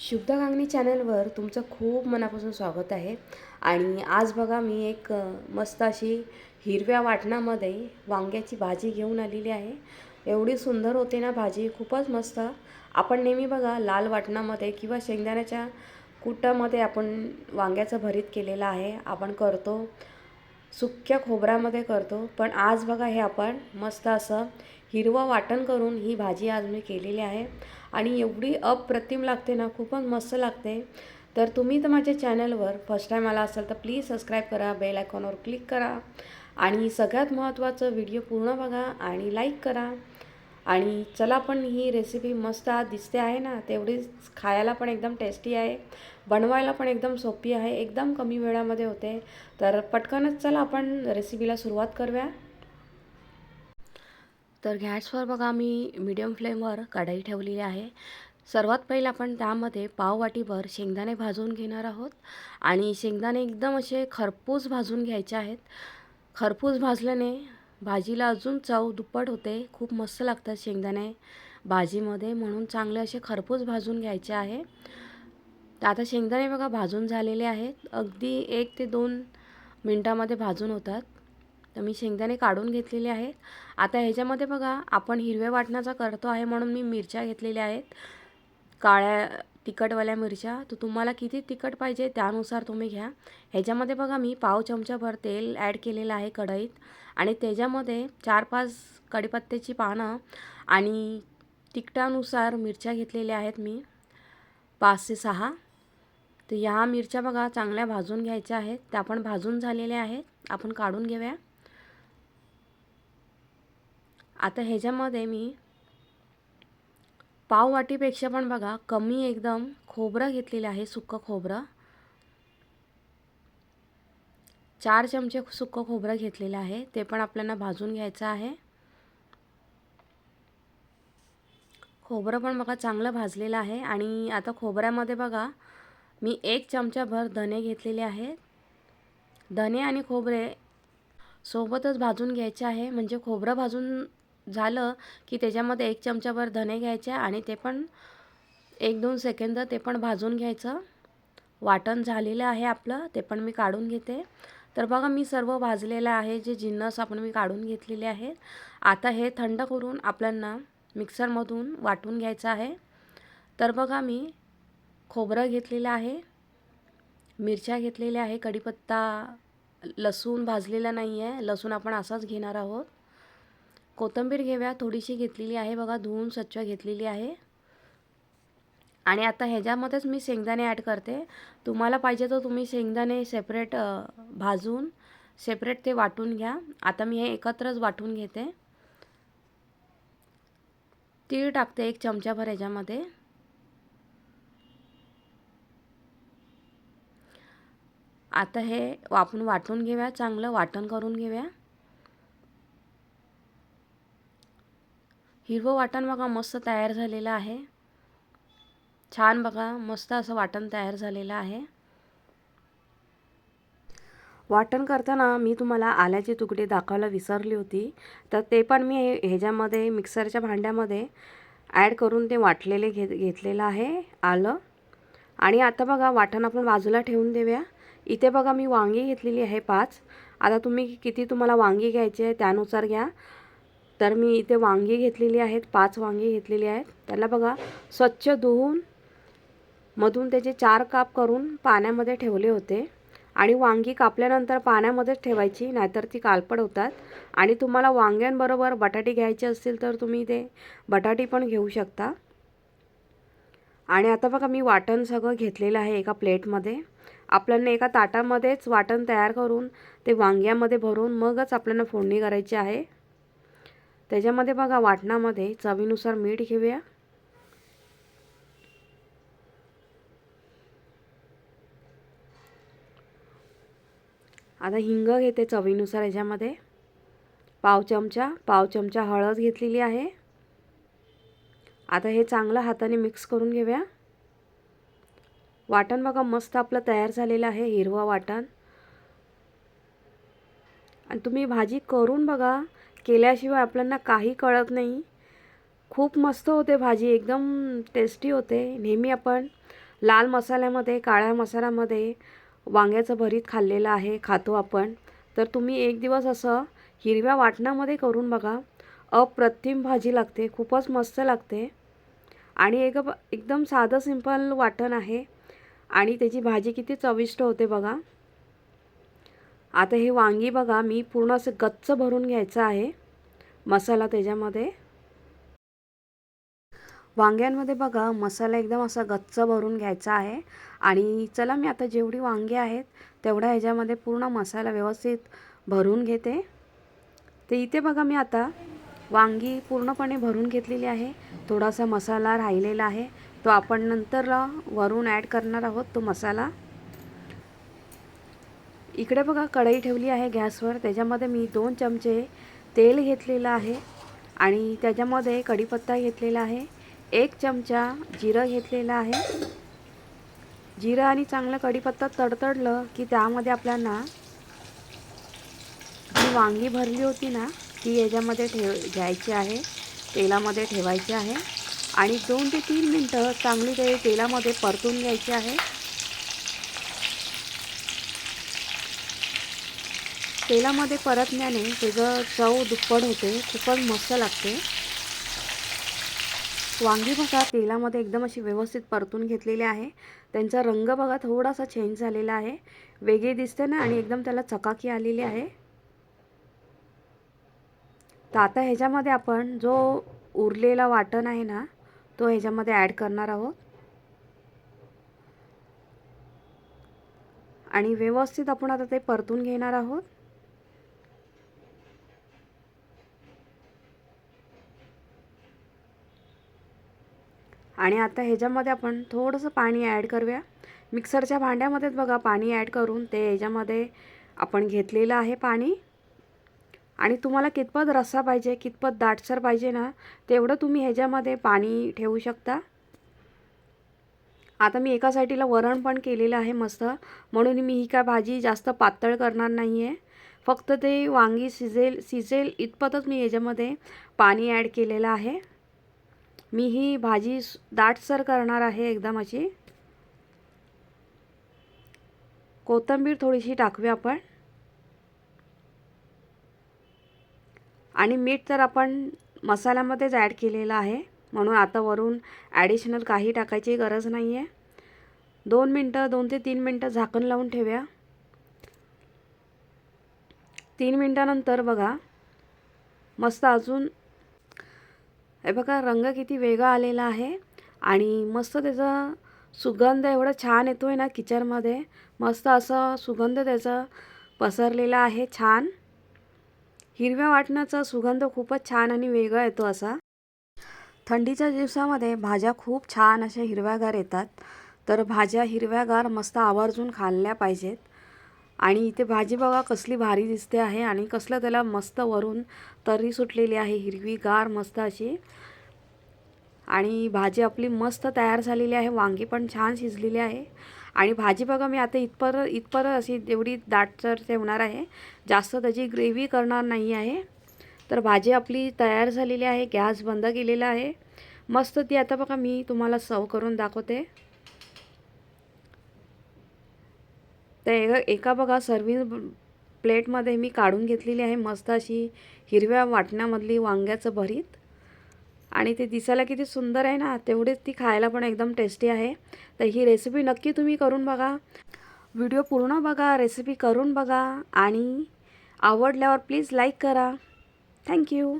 शुद्ध गांगणी चॅनलवर तुमचं खूप मनापासून स्वागत आहे. आणि आज बघा मी एक मस्त अशी हिरव्या वाटणामध्ये वांग्याची भाजी घेऊन आलेली आहे. एवढी सुंदर होते ना भाजी खूपच मस्त. आपण नेहमी बघा लाल वाटणामध्ये किंवा शेंगदाण्याच्या कुटामध्ये आपण वांग्याचं भरीत केलेलं आहे. आपण करतो. सुक्या खोबऱ्यामध्ये करतो. पण आज बघा हे आपण मस्त असं हिरवं वाटण करून ही भाजी आज मी केलेली आहे. आणि एवढी अप्रतिम लागते ना खूपच मस्त लागते. तर तुम्ही तर माझ्या चॅनलवर फर्स्ट टाईम आला असाल तर प्लीज सबस्क्राईब करा बेल आयकॉनवर क्लिक करा. आणि सगळ्यात महत्त्वाचं व्हिडिओ पूर्ण बघा आणि लाईक करा. आणि चला पण ही रेसिपी मस्त दिसते आहे ना तेवढीच खायला पण एकदम टेस्टी आहे. बनवायला पण एकदम सोपी आहे एकदम कमी वेळामध्ये होते. तर पटकनच चला आपण रेसिपीला सुरुवात करूया. तर गॅसवर बघा मी मीडियम फ्लेमवर कढाई ठेवलेली आहे. सर्वात पहिलं आपण त्यामध्ये पाववाटीभर शेंगदाणे भाजून घेणार आहोत. आणि शेंगदाणे एकदम असे खरपूस भाजून घ्यायचे आहेत. खरपूस भाजल्याने भाजीला अजून चव दुप्पट होते. खूप मस्त लागतात शेंगदाणे. भाजीमध्ये म्हणून चांगले असे खरपूस भाजून घ्यायचे आहे. तर आता शेंगदाणे बघा भाजून झालेले आहेत. अगदी एक ते दोन मिनटामध्ये भाजून होतात. तर मी शेंगदाणे काढून घेतलेले आहेत. आता ह्याच्यामध्ये बघा आपण हिरव्या वाटणाचा करतो आहे म्हणून मी मिरच्या घेतलेल्या आहेत. काळ्या तिखटवाल्या मिरच्या तर तुम्हाला किती तिखट पाहिजे त्यानुसार तुम्ही घ्या. ह्याच्यामध्ये बघा मी पाव चमचाभर तेल ॲड केलेलं आहे कढईत. आणि त्याच्यामध्ये चार पाच कढीपत्त्याची पानं आणि तिखटानुसार मिरच्या घेतलेल्या आहेत मी पाच ते सहा. तर ह्या मिरच्या बघा चांगल्या भाजून घ्यायच्या आहेत. त्या पण भाजून झालेल्या आहेत. आपण काढून घेऊया. आता ह्याच्यामध्ये मी पाववाटीपेक्षा पण बघा कमी एकदम खोबरं घेतलेलं आहे सुक्कं खोबरं. चार चमचे सुक्कं खोबरं घेतलेलं आहे ते पण आपल्याला भाजून घ्यायचं आहे. खोबरं पण बघा चांगलं भाजलेलं आहे आणि आता खोबऱ्यामध्ये बघा मी एक चमचाभर धने घेतलेले आहेत. धने आणि खोबरे सोबतच भाजून घ्यायचे आहे म्हणजे खोबरं भाजून झालं की त्याच्यामध्ये एक चमचाभर धने घ्यायचे आणि ते पण एक दोन सेकंद ते पण भाजून घ्यायचं. वाटण झालेलं आहे आपलं ते पण मी काढून घेते. तर बघा मी सर्व भाजलेलं आहे जे जिन्नस आपण मी काढून घेतलेले आहेत. आता हे थंड करून आपल्यांना मिक्सरमधून वाटून घ्यायचं आहे. तर बघा मी खोबरं घेतलेलं आहे मिरच्या घेतलेल्या आहे कढीपत्ता लसूण भाजलेला नाही आहे लसूण आपण असाच घेणार आहोत. कोथिंबीर घेऊया थोडीशी घेतलेली आहे बघा धुवून स्वच्छ घेतलेली आहे. आणि आता ह्याच्यामध्येच मी शेंगदाणे ॲड करते. तुम्हाला पाहिजे तर तुम्ही शेंगदाणे सेपरेट भाजून सेपरेट ते वाटून घ्या. आता मी हे एकत्रच वाटून घेते. तीळ टाकते एक चमचाभर ह्याच्यामध्ये. आता हे आपण वाटून घेऊया चांगलं वाटण करून घेऊया. हिरवं वाटण बघा मस्त तयार झालेलं आहे. छान बघा मस्त असं वाटण तयार झालेलं आहे. वाटण करताना मी तुम्हाला आल्याचे तुकडे दाखवायला विसरली होती. तर ते पण मी ह्याच्यामध्ये मिक्सरच्या भांड्यामध्ये ॲड करून ते वाटलेले घे घेतलेलं आहे आलं. आणि आता बघा वाटण आपण बाजूला ठेवून देऊया. इथे बघा मी वांगी घेतलेली आहे पाच. आता तुम्ही किती तुम्हाला वांगी घ्यायची आहे त्यानुसार घ्या. तर मी इथे वांगी घेतलेली आहेत पाच वांगी घेतलेली आहेत. त्याला बघा स्वच्छ धुवून मधून त्याचे चार काप करून पाण्यामध्ये ठेवले होते. आणि वांगी कापल्यानंतर पाण्यामध्येच ठेवायची नाहीतर ती कालपड होतात. आणि तुम्हाला वांग्यांबरोबर बटाटे घ्यायचे असतील तर तुम्ही ते बटाटे पण घेऊ शकता. आणि आता बघा मी वाटण सगळं घेतलेलं आहे एका प्लेटमध्ये. आपल्याला एका ताटामध्येच वाटण तयार करून ते वांग्यामध्ये भरून मगच आपल्याला फोडणी करायची आहे. त्याच्यामध्ये बघा वाटणामध्ये चवीनुसार मीठ घेऊया. आता हिंग घेते चवीनुसार याच्यामध्ये. पाव चमचा पाव चमचा हळद घेतलेली आहे. आता हे चांगलं हाताने मिक्स करून घेऊया. वाटण बघा मस्त आपलं तयार झालेलं आहे हिरवं वाटण. आणि तुम्ही भाजी करून बघा केल्याशिवाय आपल्याला काही कळत नाही. खूप मस्त होते भाजी एकदम टेस्टी होते. नेहमी आपण लाल मसाल्यामध्ये काळ्या मसाल्यामध्ये वांग्याचं भरीत खाल्लेलं आहे खातो आपण. तर तुम्ही एक दिवस असं हिरव्या वाटणामध्ये करून बघा. अप्रतिम भाजी लागते खूपच मस्त लागते. आणि एक एकदम साधं सिंपल वाटण आहे. आणि त्याची भाजी किती चविष्ट होते बघा. आता हे वांगी बघा मी पूर्ण असं गच्च भरून घ्यायचं आहे. मसाला त्याच्यामध्ये. वांग्यांमध्ये बघा मसाला एकदम असा गच्च भरून घ्यायचा आहे. आणि चला मी आता जेवढी वांगी आहेत तेवढ्या ह्याच्यामध्ये पूर्ण मसाला व्यवस्थित भरून घेते. तर इथे बघा मी आता वांगी पूर्णपणे भरून घेतलेली आहे. थोडासा मसाला राहिलेला आहे. तो आपण नंतर वरून ॲड करणार आहोत तो मसाला. इकडे बघा कढई ठेवली आहे गॅसवर. त्याच्यामध्ये मी दोन चमचे तेल घेतलेलं आहे आणि त्याच्यामध्ये कढीपत्ता घेतलेला आहे. एक चमचा जिरं घेतलेलं आहे. जिरं आणि चांगलं कढीपत्ता तडतडलं की त्यामध्ये आपल्याला जी वांगी भरली होती ना ती याच्यामध्ये ठेव घ्यायची आहे. तेलामध्ये ठेवायची आहे. आणि दोन ते तीन मिनटं चांगली ते तेलामध्ये परतून घ्यायची आहे. तेलामध्ये परतण्याने त्याचं चव दुप्पट होते खूपच मस्त लागते. वांगी बघा तेलामध्ये एकदम अशी व्यवस्थित परतून घेतलेली आहे. त्यांचा रंग बघा थोडासा चेंज झालेला आहे. वेगळी दिसते ना आणि एकदम त्याला चकाकी आलेली आहे. तर आता ह्याच्यामध्ये आपण जो उरलेला वाटण आहे ना तो ह्याच्यामध्ये ॲड करणार आहोत. आणि व्यवस्थित आपण आता ते परतून घेणार आहोत. आणि आता ह्याच्यामध्ये आपण थोडंसं पाणी ॲड करूया. मिक्सरच्या भांड्यामध्येच बघा पाणी ॲड करून ते ह्याच्यामध्ये आपण घेतलेलं आहे पाणी. आणि तुम्हाला कितपत रस्सा पाहिजे कितपत दाटसर पाहिजे ना तेवढं तुम्ही ह्याच्यामध्ये पाणी ठेवू शकता. आता मी एका साईडीला वरण पण केलेलं आहे मस्त. म्हणून मी ही काय भाजी जास्त पातळ करणार नाही आहे फक्त ते वांगी शिजेल शिजेल इतपतच मी ह्याच्यामध्ये पाणी ॲड केलेलं आहे. मी ही भाजी दाटसर करणार आहे एकदम अशी. कोथिंबीर थोडीशी टाकूया आपण. आणि मीठ तर आपण मसाल्यामध्येच ॲड केलेलं आहे. म्हणून आता वरून ॲडिशनल काही टाकायची गरज नाही आहे दोन मिनटं दोन ते तीन मिनटं झाकण लावून ठेवूया. तीन मिनटानंतर बघा मस्त अजून हे बघा रंग किती वेगळा आलेला आहे आणि मस्त त्याचा सुगंध एवढा छान येतो आहे ना किचनमध्ये. मस्त असं सुगंध त्याचा पसरलेला आहे छान. हिरव्या वाटण्याचा सुगंध खूपच छान आणि वेगळा येतो असा. थंडीच्या दिवसामध्ये भाज्या खूप छान अशा हिरव्यागार येतात. तर भाज्या हिरव्यागार मस्त आवर्जून खाल्ल्या पाहिजेत. आणि इथे भाजी बघा कसली भारी दिसते आहे आणि कसलं त्याला मस्त वरून तर्री सुटलेली आहे हिरवीगार मस्त अशी. आणि भाजी आपली मस्त तयार झालेली आहे वांगी पण छान शिजलेली आहे. आणि भाजी बघा मी आता इथपर इथपर अशी एवढी दाटसर ठेवणार आहे. जास्त त्याची ग्रेव्ही करणार नाही आहे. तर भाजी आपली तयार झालेली आहे गॅस बंद केलेला आहे. मस्त ती आता बघा मी तुम्हाला सर्व करून दाखवते. तर एका बघा सर्विंग प्लेटमध्ये मी काढून घेतलेली आहे मस्त अशी हिरव्या वाटण्यामधली वांग्याचं भरीत. आणि ते दिसायला किती सुंदर आहे ना तेवढीच ती खायला पण एकदम टेस्टी आहे. तर ही रेसिपी नक्की तुम्ही करून बघा. व्हिडिओ पूर्ण बघा रेसिपी करून बघा. आणि आवडल्यावर प्लीज लाईक करा. Thank you